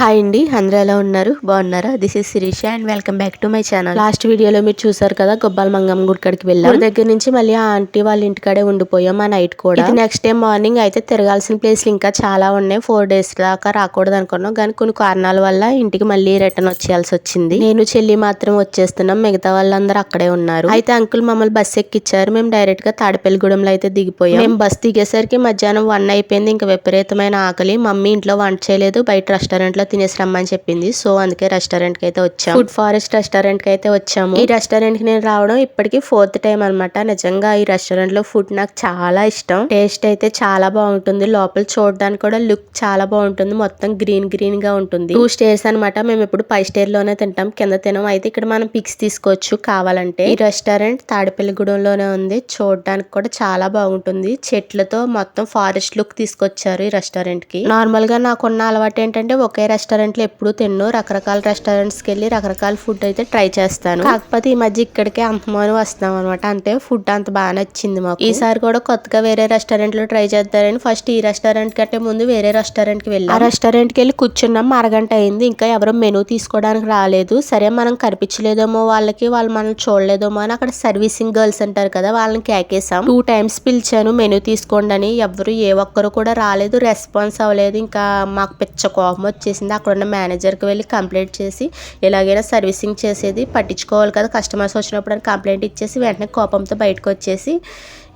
Hi అండి అందరూ ఎలా ఉన్నారు? బాగున్నారా? This is Shirisha and welcome back to my channel last వీడియోలో మీరు చూసారు కదా గొబ్బాల మంగమ్మ గుడి కాడికి వెళ్ళాం. దగ్గర నుంచి మళ్ళీ ఆ ఆంటీ వాళ్ళ ఇంటికాడే ఉండిపోయాం ఆ నైట్ కూడా. ఇది నెక్స్ట్ డే మార్నింగ్ అయితే తిరగాల్సిన ప్లేస్లు ఇంకా చాలా ఉన్నాయి. ఫోర్ డేస్ దాకా రాకూడదు అనుకున్నాం. కానీ కొన్ని కారణాల వల్ల ఇంటికి మళ్ళీ రిటర్న్ వచ్చేయాల్సి వచ్చింది. నేను చెల్లి మాత్రం వచ్చేస్తున్నాం. మిగతా వాళ్ళందరూ అక్కడే ఉన్నారు. అయితే అంకుల్ మమ్మల్ని బస్ ఎక్కిచ్చారు. మేము డైరెక్ట్గా తాడిపల్లిగూడెంలో అయితే దిగిపోయాం. మేము బస్ దిగేసరికి మధ్యాహ్నం వన్ అయిపోయింది. ఇంకా విపరీతమైన ఆకలి. మమ్మీ ఇంట్లో వంట చేయలేదు. బయట రెస్టారెంట్లో తినేసి రమ్మని చెప్పింది. సో అందుకే రెస్టారెంట్కి అయితే వచ్చాం. ఫుడ్ ఫారెస్ట్ రెస్టారెంట్కి అయితే వచ్చాము. ఈ రెస్టారెంట్కి నేను రావడం ఇప్పటికి ఫోర్త్ టైం అన్నమాట. నిజంగా ఈ రెస్టారెంట్లో ఫుడ్ నాకు చాలా ఇష్టం. టేస్ట్ అయితే చాలా బాగుంటుంది. లోపల చూడడానికి కూడా లుక్ చాలా బాగుంటుంది. మొత్తం గ్రీన్ గ్రీన్గా ఉంటుంది. టూ స్టేర్స్ అన్నమాట. మేము ఇప్పుడు పై స్టేర్లోనే తింటాం. కింద తినం. అయితే ఇక్కడ మనం పిక్స్ తీసుకోవచ్చు కావాలంటే. ఈ రెస్టారెంట్ తాడిపల్లిగూడెంలోనే ఉంది. చూడడానికి కూడా చాలా బాగుంటుంది. చెట్లతో మొత్తం ఫారెస్ట్ లుక్ తీసుకొచ్చారు ఈ రెస్టారెంట్కి నార్మల్గా నాకున్న అలవాటు ఏంటంటే ఒకే రెస్టారెంట్లో ఎప్పుడు తిన్ను. రకరకాల రెస్టారెంట్స్కి వెళ్ళి రకరకాల ఫుడ్ అయితే ట్రై చేస్తాను. కాకపోతే ఈ మధ్య ఇక్కడికే అంతమాను వస్తున్నాం అనమాట అంటే ఫుడ్ అంత బాగా నచ్చింది మాకు. ఈసారి కూడా కొత్తగా వేరే రెస్టారెంట్లో ట్రై చేద్దారని ఫస్ట్ ఈ రెస్టారెంట్ కంటే ముందు వేరే రెస్టారెంట్కి వెళ్ళాం. ఆ రెస్టారెంట్కి వెళ్ళి కూర్చున్నాం. అరగంట అయింది. ఇంకా ఎవరో మెనూ తీసుకోవడానికి రాలేదు. సరే మనం కనిపించలేదేమో వాళ్ళకి వాళ్ళు మనం చూడలేదేమో అని అక్కడ సర్వీసింగ్ గర్ల్స్ అంటారు కదా వాళ్ళని కేకేసాం టూ టైమ్స్ పిలిచాను మెనూ తీసుకోండి అని. ఎవరు ఏ ఒక్కరు కూడా రాలేదు. రెస్పాన్స్ అవ్వలేదు. ఇంకా మాకు పిచ్చ కోపం చేసింది. అక్కడ ఉన్న మేనేజర్కి వెళ్ళి కంప్లైంట్ చేసి ఎలాగైనా సర్వీసింగ్ చేసేది పట్టించుకోవాలి కదా కస్టమర్స్ వచ్చినప్పుడు అని కంప్లైంట్ ఇచ్చేసి వెంటనే కోపంతో బయటకు వచ్చేసి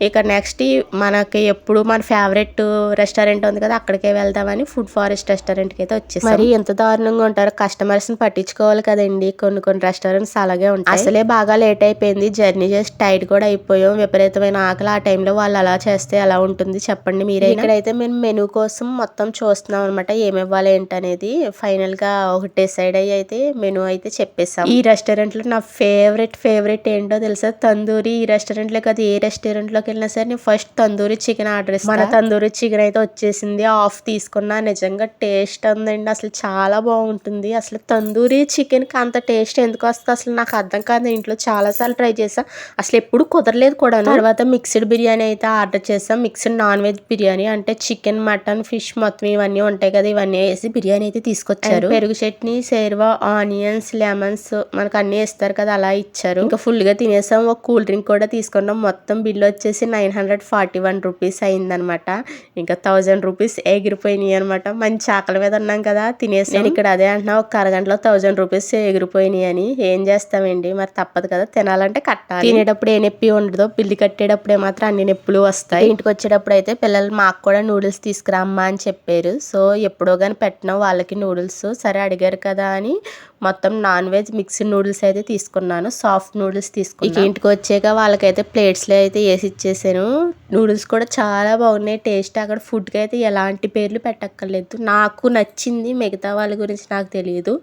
ఇక నెక్స్ట్ మనకి ఎప్పుడు మన ఫేవరెట్ రెస్టారెంట్ ఉంది కదా అక్కడికే వెళ్దామని ఫుడ్ ఫారెస్ట్ రెస్టారెంట్కి అయితే వచ్చేసి. మరి ఎంత దారుణంగా ఉంటారు కస్టమర్స్ని పట్టించుకోవాలి కదండి. కొన్ని కొన్ని రెస్టారెంట్స్ అలాగే ఉంటాయి. అసలే బాగా లేట్ అయిపోయింది. జర్నీ చేసి టైట్ కూడా అయిపోయాం. విపరీతమైన ఆకలి. ఆ టైంలో వాళ్ళు అలా చేస్తే ఎలా ఉంటుంది చెప్పండి మీరే ఇక్కడైతే మేము మెనూ కోసం మొత్తం చూస్తున్నాం అనమాట ఏమి ఇవ్వాలి ఏంటనేది. ఫైనల్గా ఒకటి డిసైడ్ అయ్యి అయితే మెనూ అయితే చెప్పేసాం ఈ రెస్టారెంట్లో నా ఫేవరెట్ ఫేవరెట్ ఏంటో తెలుసా? తందూరి ఈ రెస్టారెంట్లో కాదు ఏ రెస్టారెంట్ లోకి వెళ్ళినా సరే నేను ఫస్ట్ తందూరి చికెన్ ఆర్డర్ ఇస్తాను మన తందూరి చికెన్ అయితే వచ్చేసింది. ఆఫ్ తీసుకున్నా. నిజంగా టేస్ట్ ఉందండి. అసలు చాలా బాగుంటుంది. అసలు తందూరి చికెన్కి అంత టేస్ట్ ఎందుకు వస్తుంది? అసలు నాకు అర్థం కాదు. ఇంట్లో చాలా సార్లు ట్రై చేసా. అసలు ఎప్పుడు కుదరలేదు కూడా తర్వాత మిక్స్డ్ బిర్యానీ అయితే ఆర్డర్ చేసాం. మిక్స్డ్ నాన్ వెజ్ బిర్యానీ అంటే చికెన్ మటన్ ఫిష్ మొత్తం ఇవన్నీ ఉంటాయి కదా. ఇవన్నీ వేసి బిర్యానీ అయితే తీసుకొచ్చారు. పెరుగు చట్నీ సేర్వా ఆనియన్స్ లెమన్స్ మనకు అన్ని ఇస్తారు కదా. అలా ఇచ్చారు. ఇంకా ఫుల్గా తినేసాం. ఒక కూల్ డ్రింక్ కూడా తీసుకున్నాం. మొత్తం బిల్ వచ్చేసి nine hundred forty one rupees అయిందనమాట. ఇంకా థౌజండ్ రూపీస్ ఎగిరిపోయినాయి అనమాట. మంచి ఆకలి మీద ఉన్నాం కదా తినేసి. నేను ఇక్కడ అదే అంటున్నా ఒక అరగంటలో థౌజండ్ రూపీస్ ఎగిరిపోయినాయి అని. ఏం చేస్తామండి? మరి తప్పదు కదా తినాలంటే కట్టాలి. తినేటప్పుడు ఏ నొప్పి ఉండదు బిల్లు కట్టేటప్పుడే మాత్రం అన్ని నొప్పులు వస్తాయి. ఇంటికి వచ్చేటప్పుడు అయితే పిల్లలు మాకు కూడా నూడిల్స్ తీసుకురామ్మా అని చెప్పారు. సో ఎప్పుడో కానీ పెట్టినా వాళ్ళకి నూడిల్స్. సరే అడిగారు కదా అని మొత్తం నాన్ వెజ్ మిక్స్డ్ నూడిల్స్ అయితే తీసుకున్నాను. సాఫ్ట్ నూడిల్స్ తీసుకున్నాను ఇక ఇంటికి వచ్చాక వాళ్ళకైతే ప్లేట్స్లో అయితే వేసి ఇచ్చేసాను. నూడిల్స్ కూడా చాలా బాగున్నాయి. టేస్ట్ అక్కడ ఫుడ్కి అయితే ఎలాంటి పేర్లు పెట్టక్కర్లేదు. నాకు నచ్చింది మిగతా వాళ్ళ గురించి నాకు తెలియదు.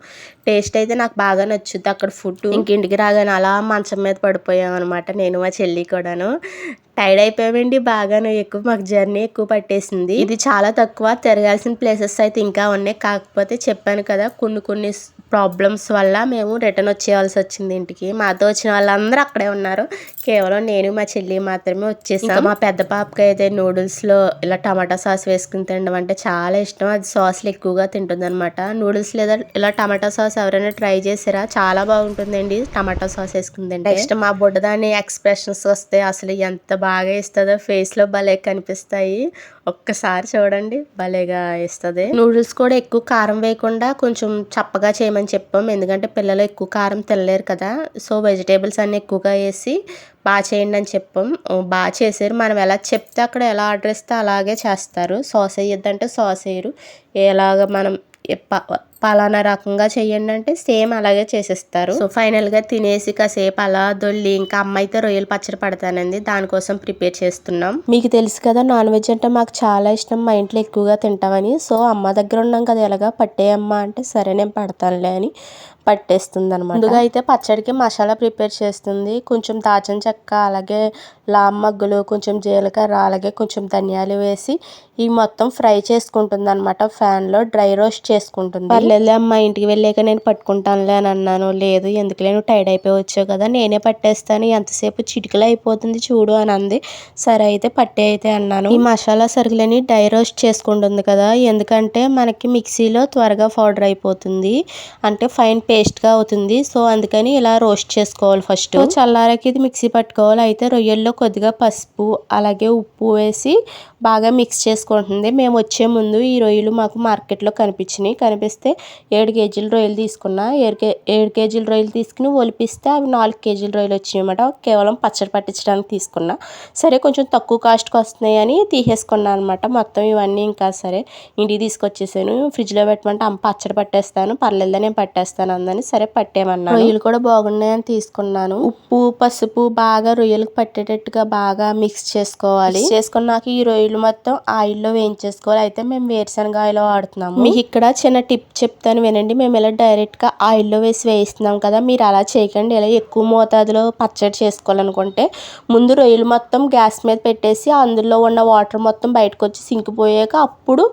టేస్ట్ అయితే నాకు బాగా నచ్చుద్ది అక్కడ ఫుడ్ ఇంక ఇంటికి రాగానే అలా మంచం మీద పడిపోయాం అనమాట నేను మా చెల్లి కూడాను. టైర్డ్ అయిపోయామండి. బాగాను ఎక్కువ మాకు జర్నీ ఎక్కువ పట్టేసింది. ఇది చాలా తక్కువ తిరగాల్సిన ప్లేసెస్ అయితే ఇంకా ఉన్నాయి. కాకపోతే చెప్పాను కదా కొన్ని కొన్ని ప్రాబ్లమ్స్ వల్ల మేము రిటర్న్ వచ్చేయాల్సి వచ్చింది ఇంటికి. మాతో వచ్చిన వాళ్ళందరూ అక్కడే ఉన్నారు. కేవలం నేను మా చెల్లి మాత్రమే వచ్చేసాం. మా పెద్ద పాపకి అయితే నూడిల్స్లో ఇలా టమాటా సాస్ వేసుకుని తినడం అంటే చాలా ఇష్టం. అది సాస్లు ఎక్కువగా తింటుంది అనమాట నూడిల్స్ లేదా ఇలా టమాటా సాస్ ఎవరైనా ట్రై చేసారా? చాలా బాగుంటుందండి టమాటా సాస్ వేసుకుని తింటే. నెక్స్ట్ మా బుడ్డదాని ఎక్స్ప్రెషన్స్ వస్తే అసలు ఎంత బాగా ఇస్తుందో? ఫేస్లో భలే కనిపిస్తాయి. ఒక్కసారి చూడండి భలేగా ఇస్తుంది. నూడిల్స్ కూడా ఎక్కువ కారం వేయకుండా కొంచెం చప్పగా చేయమని చెప్పాం. ఎందుకంటే పిల్లలు ఎక్కువ కారం తినలేరు కదా. సో వెజిటేబుల్స్ అన్ని ఎక్కువగా వేసి బాగా చేయండి అని చెప్పాం. బాగా చేశారు. మనం ఎలా చెప్తే అక్కడ ఎలా ఆర్డర్ ఇస్తే అలాగే చేస్తారు. సాస్ వేయద్దంటే సాస్ వేయరు. ఎలాగ మనం పలానా రకంగా చేయండి అంటే సేమ్ అలాగే చేసేస్తారు. సో ఫైనల్గా తినేసి కాసేపు అలా దొల్లి ఇంకా అమ్మ అయితే రొయ్యలు పచ్చడి పడతానండి. దానికోసం ప్రిపేర్ చేస్తున్నాం. మీకు తెలుసు కదా నాన్ వెజ్ అంటే మాకు చాలా ఇష్టం. మా ఇంట్లో ఎక్కువగా తింటామని. సో అమ్మ దగ్గర ఉన్నాం కదా ఎలాగా పట్టేయమ్మ అంటే సరే నేను పడతానులే అని పట్టేస్తుంది అనమాట ముందుగా అయితే పచ్చడికి మసాలా ప్రిపేర్ చేస్తుంది. కొంచెం దాచిన చెక్క అలాగే లామ్మగ్గులు కొంచెం జీలకర్ర అలాగే కొంచెం ధనియాలు వేసి ఈ మొత్తం ఫ్రై చేసుకుంటుంది అనమాట ఫ్యాన్లో డ్రై రోస్ట్ చేసుకుంటుంది. పర్లేదులే అమ్మ ఇంటికి వెళ్ళాక నేను పట్టుకుంటానులే అని అన్నాను. లేదు ఎందుకులే నువ్వు టైర్డ్ అయిపోయి వచ్చావు కదా నేనే పట్టేస్తాను. ఎంతసేపు చిటికలు అయిపోతుంది చూడు అని అంది. సరే అయితే పట్టే అయితే అన్నాను. ఈ మసాలా సరుకులని డై రోస్ట్ చేసుకుంటుంది కదా ఎందుకంటే మనకి మిక్సీలో త్వరగా పౌడర్ అయిపోతుంది. అంటే ఫైన్ పేస్ట్గా అవుతుంది. సో అందుకని ఇలా రోస్ట్ చేసుకోవాలి ఫస్ట్. చల్లారకి ఇది మిక్సీ పట్టుకోవాలి. అయితే రొయ్యల్లో కొద్దిగా పసుపు అలాగే ఉప్పు వేసి బాగా మిక్స్ చేసుకుంటుంది. మేము వచ్చే ముందు ఈ రొయ్యలు మాకు మార్కెట్లో కనిపించినాయి. కనిపిస్తే ఏడు కేజీల రొయ్యలు తీసుకున్నా ఏడు కే ఏడు కేజీల రొయ్యలు తీసుకుని ఒలిపిస్తే అవి నాలుగు కేజీల రొయ్యలు వచ్చినాయి అనమాట కేవలం పచ్చడి పట్టించడానికి తీసుకున్నా. సరే కొంచెం తక్కువ కాస్ట్కి వస్తున్నాయి అని తీసేసుకున్నాను అనమాట మొత్తం ఇవన్నీ ఇంకా సరే ఇంటికి తీసుకొచ్చేసాను. ఫ్రిడ్జ్లో పెట్టమంటే అమ్మ పచ్చడి పట్టేస్తాను పర్లేదు నేను పట్టేస్తాను అందని సరే పట్టేమన్నా రొయ్యలు కూడా బాగున్నాయని తీసుకున్నాను. ఉప్పు పసుపు బాగా రొయ్యలకు పట్టేటట్టుగా బాగా మిక్స్ చేసుకోవాలి. చేసుకున్నాక ఈ రొయ్యలు మొత్తం ఆయిల్లో వేయించేసుకోవాలి. అయితే మేము వేరుశనగ ఆయిల్ వాడుతున్నాము. మీకు ఇక్కడ చిన్న టిప్ చెప్తాను వినండి. మేము ఇలా డైరెక్ట్గా ఆయిల్లో వేసి వేయిస్తున్నాం కదా మీరు అలా చేయకండి. ఇలా ఎక్కువ మోతాదులో పచ్చడి చేసుకోవాలనుకుంటే ముందు రొయ్యలు మొత్తం గ్యాస్ మీద పెట్టేసి అందులో ఉన్న వాటర్ మొత్తం బయటకు వచ్చి సింకిపోయాక అప్పుడు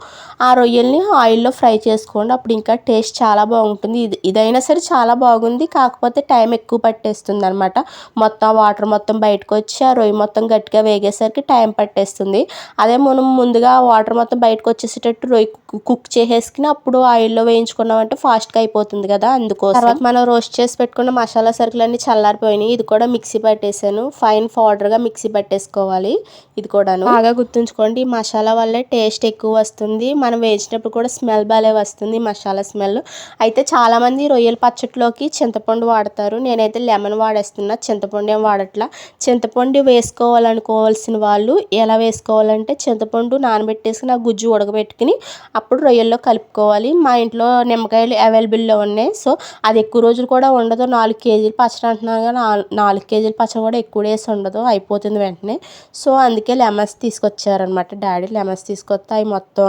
ఆ రొయ్యల్ని ఆయిల్లో ఫ్రై చేసుకోండి. అప్పుడు ఇంకా టేస్ట్ చాలా బాగుంటుంది. ఇది ఇదైనా సరే చాలా బాగుంది. కాకపోతే టైం ఎక్కువ పట్టేస్తుంది అనమాట మొత్తం వాటర్ మొత్తం బయటకు వచ్చి ఆ రొయ్య మొత్తం గట్టిగా వేగేసరికి టైం పట్టేస్తుంది. అదే మనం ముందుగా వాటర్ మొత్తం బయటకు వచ్చేసేటట్టు రొయ్య కుక్ చేసేసుకుని అప్పుడు ఆయిల్లో వేయించుకున్నామంటే ఫాస్ట్గా అయిపోతుంది కదా అందుకోసం. తర్వాత మనం రోస్ట్ చేసి పెట్టుకున్న మసాలా సరుకులన్నీ చల్లారిపోయినాయి. ఇది కూడా మిక్సీ పట్టేసాను. ఫైన్ పౌడర్గా మిక్సీ పట్టేసుకోవాలి ఇది కూడాను. బాగా గుర్తుంచుకోండి ఈ మసాలా వల్లే టేస్ట్ ఎక్కువ వస్తుంది. మనం వేసినప్పుడు కూడా స్మెల్ భలే వస్తుంది మసాలా స్మెల్ అయితే చాలామంది రొయ్యల పచ్చట్లోకి చింతపండు వాడతారు. నేనైతే లెమన్ వాడేస్తున్నా. చింతపండు ఏం వాడట్లా. చింతపండు వేసుకోవాలనుకోవాల్సిన వాళ్ళు ఎలా వేసుకోవాలంటే చింతపండు నానబెట్టేసి నా గుజ్జు ఉడకబెట్టుకుని అప్పుడు రొయ్యల్లో కలుపుకోవాలి. మా ఇంట్లో నిమ్మకాయలు అవైలబుల్లో ఉన్నాయి. సో అది ఎక్కువ రోజులు కూడా ఉండదు. నాలుగు కేజీలు పచ్చడి అంటున్నాను కానీ నాలుగు కేజీల పచ్చడి కూడా ఎక్కువ డేస్ ఉండదు. అయిపోతుంది వెంటనే. సో అందుకే లెమన్స్ తీసుకొచ్చారనమాట డాడీ లెమన్స్ తీసుకొస్తే అవి మొత్తం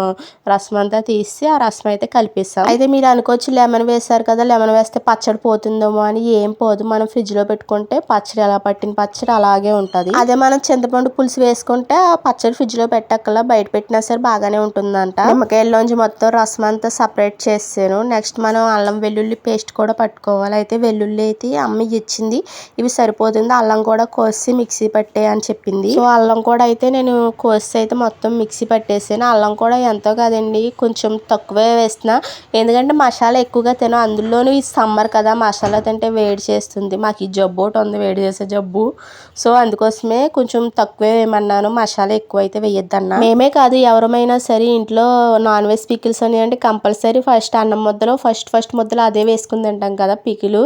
రసం అంతా తీసి ఆ రసం అయితే కలిపిస్తాం అయితే మీరు అనుకోవచ్చు లెమన్ వేశారు కదా లెమన్ వేస్తే పచ్చడి పోతుందేమో అని ఏం పోదు. మనం ఫ్రిడ్జ్లో పెట్టుకుంటే పచ్చడి ఎలా పట్టిన పచ్చడి అలాగే ఉంటుంది. అదే మనం చింతపండు పులుసు వేసుకుంటే ఆ పచ్చడి ఫ్రిడ్జ్లో పెట్టక్కల బయట పెట్టినా సరే బాగానే ఉంటుందంట. నిమ్మకాయల్లోంచి మొత్తం రసం అంతా సపరేట్ చేసి చేసాను నెక్స్ట్ మనం అల్లం వెల్లుల్లి పేస్ట్ కూడా పట్టుకోవాలి. అయితే వెల్లుల్లి అయితే అమ్మ ఇచ్చింది. ఇవి సరిపోతుంది. అల్లం కూడా కోసి మిక్సీ పట్టే అని చెప్పింది. సో అల్లం కూడా అయితే నేను కోసి అయితే మొత్తం మిక్సీ పట్టేసాను. అల్లం కూడా ఎంతో కాదండి కొంచెం తక్కువే వేస్తున్నా. ఎందుకంటే మసాలా ఎక్కువగా తిన. అందులోనూ ఈ సమ్మర్ కదా మసాలా తింటే వేడి చేస్తుంది. మాకు ఈ జబ్బు ఒకటి ఉంది వేడి చేసే జబ్బు. సో అందుకోసమే కొంచెం తక్కువే వేయమన్నాను. మసాలా ఎక్కువ అయితే వేయొద్దన్నా. మేమే కాదు ఎవరమైనా సరే ఇంట్లో నాన్ వెజ్ పికిల్స్ అని అంటే కంపల్సరీ ఫస్ట్ అన్నం ముద్దలో ఫస్ట్ ఫస్ట్ ముద్దలో అదే వేసుకుని తింటాం కదా పికిలు.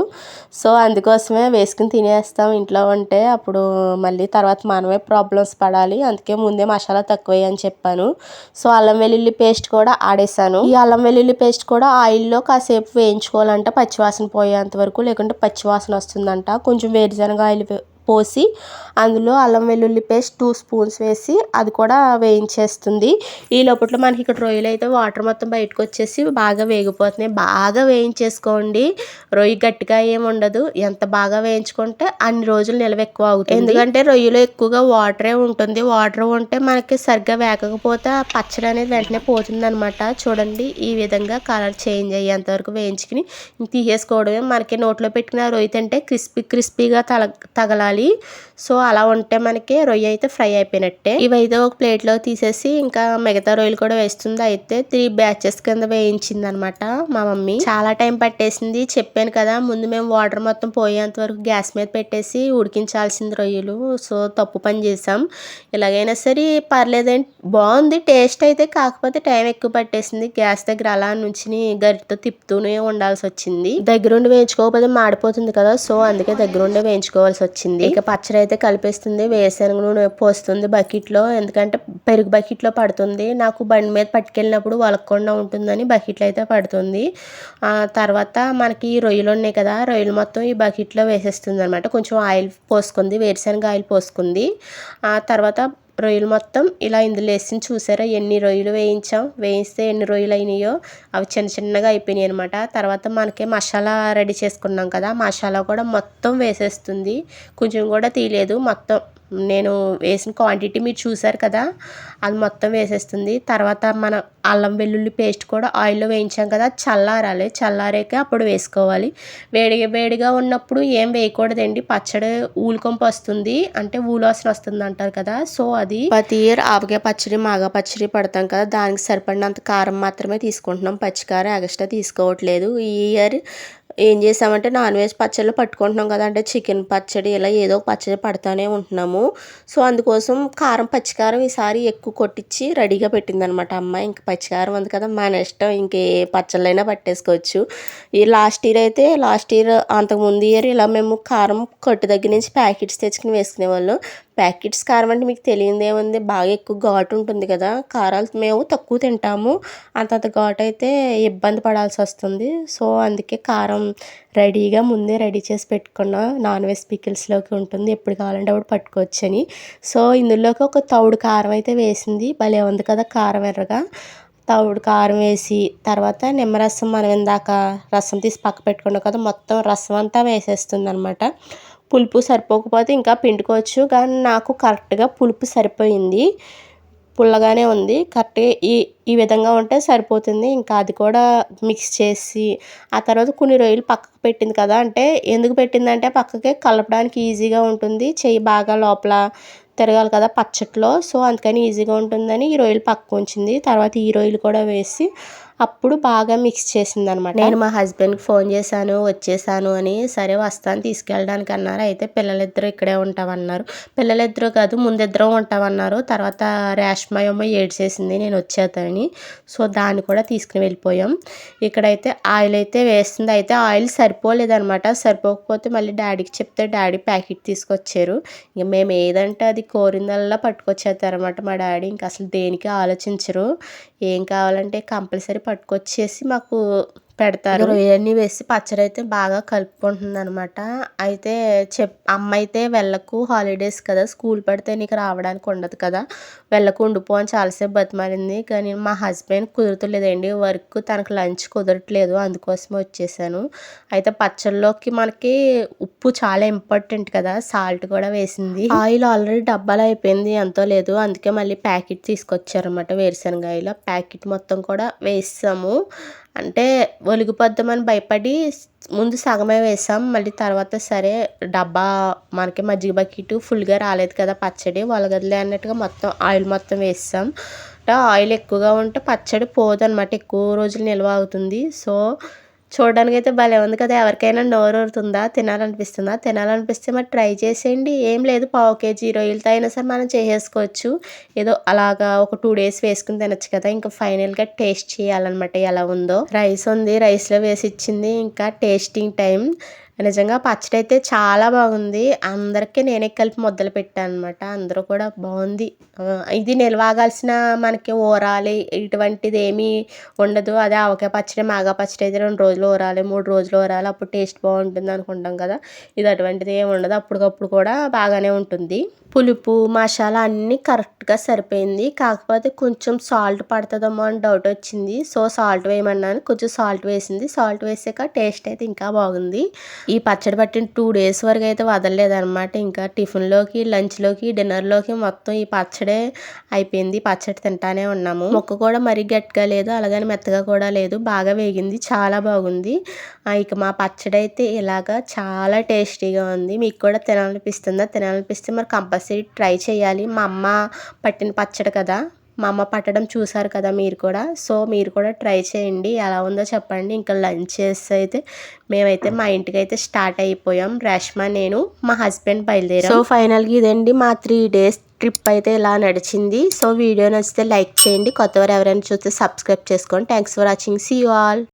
సో అందుకోసమే వేసుకుని తినేస్తాం ఇంట్లో ఉంటే. అప్పుడు మళ్ళీ తర్వాత మనమే ప్రాబ్లమ్స్ పడాలి. అందుకే ముందే మసాలా తక్కువ అని చెప్పాను. సో అల్లం వెల్లుల్లి పేస్ట్ కూడా ఆడేసాను ఈ అల్లం వెల్లుల్లి పేస్ట్ కూడా ఆయిల్లో కాసేపు వేయించుకోవాలంట పచ్చివాసన పోయేంత వరకు. లేకుంటే పచ్చివాసన వస్తుందంట. కొంచెం వేరుశనగ ఆయిల్ పోసి అందులో అల్లం వెల్లుల్లి పేస్ట్ టూ స్పూన్స్ వేసి అది కూడా వేయించేస్తుంది. ఈ లోపల మనకి ఇక్కడ రొయ్యలు అయితే వాటర్ మొత్తం బయటకు వచ్చేసి బాగా వేగిపోతున్నాయి. బాగా వేయించేసుకోండి. రొయ్య గట్టిగా ఏమి ఉండదు. ఎంత బాగా వేయించుకుంటే అన్ని రోజులు నిల్వ ఎక్కువ అవుతుంది. ఎందుకంటే రొయ్యలో ఎక్కువగా వాటరే ఉంటుంది. వాటర్ ఉంటే మనకి సరిగ్గా వేగకపోతే ఆ పచ్చడి అనేది వెంటనే పోతుంది అనమాట చూడండి ఈ విధంగా కలర్ చేంజ్ అయ్యేంత వరకు వేయించుకుని తీసేసుకోవడమే. మనకి నోట్లో పెట్టిన రొయ్య తింటే క్రిస్పీ క్రిస్పీగా తగలాలి. తగలాలి సో అలా ఉంటే మనకి రొయ్య అయితే ఫ్రై అయిపోయినట్టే. ఇవైతే ఒక ప్లేట్లో తీసేసి ఇంకా మిగతా రొయ్యలు కూడా వేస్తుంది. అయితే త్రీ బ్యాచెస్ కింద వేయించింది అనమాట మా మమ్మీ. చాలా టైం పట్టేసింది. చెప్పాను కదా ముందు మేము వాటర్ మొత్తం పోయేంత వరకు గ్యాస్ మీద పెట్టేసి ఉడికించాల్సింది రొయ్యలు. సో తప్పు పని చేసాం ఎలాగైనా సరే పర్లేదండి బాగుంది టేస్ట్ అయితే కాకపోతే టైం ఎక్కువ పట్టేసింది. గ్యాస్ దగ్గర అలా నుంచి గరిటతో తిప్పుతూనే ఉండాల్సి వచ్చింది. దగ్గరుండి వేయించుకోకపోతే మాడిపోతుంది కదా. సో అందుకే దగ్గరుండి వేయించుకోవాల్సి వచ్చింది. ఇక పచ్చడి అయితే కలిపేస్తుంది వేరుశనగ నూనె పోస్తుంది బకెట్లో. ఎందుకంటే పెరుగు బకెట్లో పడుతుంది. నాకు బండి మీద పట్టుకెళ్ళినప్పుడు వలకకుండా ఉంటుందని బకెట్లో అయితే పడుతుంది. తర్వాత మనకి రొయ్యలు ఉన్నాయి కదా రొయ్యలు మొత్తం ఈ బకెట్లో వేసేస్తుంది అనమాట కొంచెం ఆయిల్ పోసుకుంది వేరుశనగ ఆయిల్ పోసుకుంది. ఆ తర్వాత రొయ్యలు మొత్తం ఇలా ఇందులో వేసి చూసారా? ఎన్ని రొయ్యలు వేయించాం? వేయిస్తే ఎన్ని రొయ్యలు అయినాయో? అవి చిన్న చిన్నగా అయిపోయినాయి అనమాట తర్వాత మనకి మసాలా రెడీ చేసుకున్నాం కదా మసాలా కూడా మొత్తం వేసేస్తుంది. కొంచెం కూడా తీయలేదు మొత్తం నేను వేసిన క్వాంటిటీ మీరు చూసారు కదా అది మొత్తం వేసేస్తుంది. తర్వాత మన అల్లం వెల్లుల్లి పేస్ట్ కూడా ఆయిల్లో వేయించాం కదా చల్లారాలి. చల్లారాక అప్పుడు వేసుకోవాలి. వేడిగా వేడిగా ఉన్నప్పుడు ఏం వేయకూడదండి పచ్చడి ఊలుకొంపు వస్తుంది. అంటే ఊలాసన వస్తుంది అంటారు కదా సో అది ప్రతి ఇయర్ ఆవకాయ పచ్చడి మాగా పచ్చడి పడతాం కదా దానికి సరిపడినంత కారం మాత్రమే తీసుకుంటున్నాం. పచ్చికారం ఎగస్ట్రా తీసుకోవట్లేదు. ఈ ఇయర్ ఏం చేసామంటే నాన్ వెజ్ పచ్చళ్ళు పట్టుకుంటున్నాం కదా అంటే చికెన్ పచ్చడి ఇలా ఏదో ఒక పచ్చడి పడతానే ఉంటున్నాము. సో అందుకోసం కారం పచ్చికారం ఈసారి ఎక్కువ కొట్టించి రెడీగా పెట్టిందనమాట అమ్మ. ఇంక పచ్చికారం ఉంది కదా మన ఇష్టం. ఇంకే పచ్చళ్ళైనా పట్టేసుకోవచ్చు. ఈ లాస్ట్ ఇయర్ అయితే లాస్ట్ ఇయర్ అంతకుముందు ఇయర్ ఇలా మేము కారం కొట్టు దగ్గర నుంచి ప్యాకెట్స్ తెచ్చుకుని వేసుకునేవాళ్ళం. ప్యాకెట్స్ కారం అంటే మీకు తెలియదు ఏముంది బాగా ఎక్కువ ఘాటు ఉంటుంది కదా. కారాలు మేము తక్కువ తింటాము. అంతంత ఘాటు అయితే ఇబ్బంది పడాల్సి వస్తుంది. సో అందుకే కారం రెడీగా ముందే రెడీ చేసి పెట్టుకున్న నాన్ వెజ్ పికిల్స్లోకి ఉంటుంది. ఎప్పుడు కావాలంటే అప్పుడు పట్టుకోవచ్చని. సో ఇందులోకి ఒక తౌడు కారం అయితే వేసింది. భలే ఉంది కదా కారం ఎర్రగా. తౌడు కారం వేసి తర్వాత నిమ్మరసం మనం ఇందాక రసం తీసి పక్క పెట్టుకున్నాం కదా మొత్తం రసం అంతా వేసేస్తుంది అనమాట పులుపు సరిపోకపోతే ఇంకా పిండుకోవచ్చు. కానీ నాకు కరెక్ట్గా పులుపు సరిపోయింది. పుల్లగానే ఉంది. కరెక్ట్గా ఈ ఈ విధంగా ఉంటే సరిపోతుంది. ఇంకా అది కూడా మిక్స్ చేసి ఆ తర్వాత కొన్ని రోజులు పక్కకు పెట్టింది కదా. అంటే ఎందుకు పెట్టిందంటే పక్కకి కలపడానికి ఈజీగా ఉంటుంది. చెయ్యి బాగా లోపల తిరగాలి కదా పచ్చట్లో. సో అందుకని ఈజీగా ఉంటుందని ఈ రొయ్యలు పక్కకు ఉంచింది. తర్వాత ఈ రొయ్యలు కూడా వేసి అప్పుడు బాగా మిక్స్ చేసింది అనమాట నేను మా హస్బెండ్కి ఫోన్ చేశాను వచ్చేసాను అని సరే వస్తాను తీసుకెళ్ళడానికి అన్నారు. అయితే పిల్లలిద్దరూ ఇక్కడే ఉంటామన్నారు. పిల్లలిద్దరూ కాదు ముందిద్దరం ఉంటామన్నారు. తర్వాత రేష్మయమ్మ ఏడ్చేసింది నేను వచ్చేతాని సో దాన్ని కూడా తీసుకుని వెళ్ళిపోయాం. ఇక్కడైతే ఆయిల్ అయితే వేస్తుంది. అయితే ఆయిల్ సరిపోలేదనమాట. సరిపోకపోతే మళ్ళీ డాడీకి చెప్తే డాడీ ప్యాకెట్ తీసుకొచ్చారు. ఇంకా మేము ఏదంటే అది కోరిందల్లా పట్టుకొచ్చేస్తారనమాట మా డాడీ ఇంకా అసలు దేనికి ఆలోచించరు. ఏం కావాలంటే కంపల్సరీ పట్టుకొచ్చేసి మాకు పెడతారు. ఇవన్నీ వేసి పచ్చడి అయితే బాగా కలుపుకుంటుంది అనమాట అయితే చెప్ అమ్మ అయితే వెళ్ళకు హాలిడేస్ కదా స్కూల్ పడితే నీకు రావడానికి ఉండదు కదా. వెళ్ళకు ఉండిపో అని చాలాసేపు బతిమాలింది. కానీ మా హస్బెండ్ కుదురుతలేదండి. వర్క్ తనకు లంచ్ కుదరట్లేదు అందుకోసమే వచ్చేసాను. అయితే పచ్చళ్ళలోకి మనకి ఉప్పు చాలా ఇంపార్టెంట్ కదా సాల్ట్ కూడా వేసింది. ఆయిల్ ఆల్రెడీ డబ్బాలు అయిపోయింది ఎంతో లేదు. అందుకే మళ్ళీ ప్యాకెట్ తీసుకొచ్చారనమాట వేరుశనగ ఆయిల్. ప్యాకెట్ మొత్తం కూడా వేసాము. అంటే ఒలిగిపోద్దామని భయపడి ముందు సగమే వేసాం. మళ్ళీ తర్వాత సరే డబ్బా మనకి మజ్జిగ బకెట్ ఫుల్గా రాలేదు కదా పచ్చడి. వలగదులే అన్నట్టుగా మొత్తం ఆయిల్ మొత్తం వేసాం. ఆయిల్ ఎక్కువగా ఉంటే పచ్చడి పోదనమాట ఎక్కువ రోజులు నిల్వ అవుతుంది. సో చూడడానికి అయితే భలే ఉంది కదా. ఎవరికైనా నోరు ఊరుతుందా? తినాలనిపిస్తుందా? తినాలనిపిస్తే మరి ట్రై చేసేయండి. ఏం లేదు పావు కేజీ రొయ్యలతో అయినా సరే మనం చేసేసుకోవచ్చు. ఏదో అలాగా ఒక టూ డేస్ వేసుకుని తినచ్చు కదా. ఇంకా ఫైనల్గా టేస్ట్ చేయాలన్నమాట ఎలా ఉందో. రైస్ ఉంది రైస్లో వేసి ఇచ్చింది. ఇంకా టేస్టింగ్ టైం. నిజంగా పచ్చడి అయితే చాలా బాగుంది. అందరికీ నేనే కలిపి ముద్దలు పెట్టాను అనమాట అందరూ కూడా బాగుంది. ఇది నిలవాగాల్సిన మనకి ఊరాలి ఇటువంటిది ఏమీ ఉండదు. అదే ఆవకాయ పచ్చడి మాగా పచ్చడి అయితే రెండు రోజులు ఊరాలి మూడు రోజులు ఊరాలి అప్పుడు టేస్ట్ బాగుంటుంది అనుకుంటాం కదా. ఇది అటువంటిది ఏమి ఉండదు. అప్పటికప్పుడు కూడా బాగానే ఉంటుంది. పులుపు మసాలా అన్నీ కరెక్ట్గా సరిపోయింది. కాకపోతే కొంచెం సాల్ట్ పడుతుందేమో అని డౌట్ వచ్చింది. సో సాల్ట్ వేయమన్నాను. కొంచెం సాల్ట్ వేసింది. సాల్ట్ వేసాక టేస్ట్ అయితే ఇంకా బాగుంది. ఈ పచ్చడి పట్టిన టూ డేస్ వరకు అయితే వదలలేదన్నమాట. ఇంకా టిఫిన్లోకి లంచ్లోకి డిన్నర్లోకి మొత్తం ఈ పచ్చడే అయిపోయింది. పచ్చడి తింటానే ఉన్నాము. మొక్క కూడా మరీ గట్టిగా లేదు. అలాగని మెత్తగా కూడా లేదు. బాగా వేగింది. చాలా బాగుంది. ఇక మా పచ్చడి అయితే ఇలాగా చాలా టేస్టీగా ఉంది. మీకు కూడా తినాలనిపిస్తుందా? తినాలనిపిస్తే మరి కంపల్సరీ ట్రై చేయాలి. మా అమ్మ పట్టిన పచ్చడి కదా మా అమ్మ పట్టడం చూసారు కదా మీరు కూడా. సో మీరు కూడా ట్రై చేయండి. ఎలా ఉందో చెప్పండి. ఇంకా లంచ్ చేస్తే అయితే మేమైతే మా ఇంటికి అయితే స్టార్ట్ అయిపోయాం. రష్మా నేను మా హస్బెండ్ బయలుదేరాం. సో ఫైనల్గా ఇదండి మా త్రీ డేస్ ట్రిప్ అయితే ఇలా నడిచింది. సో వీడియో నచ్చితే లైక్ చేయండి. కొత్తవారు ఎవరైనా చూస్తే సబ్స్క్రైబ్ చేసుకోండి. Thanks for watching see you all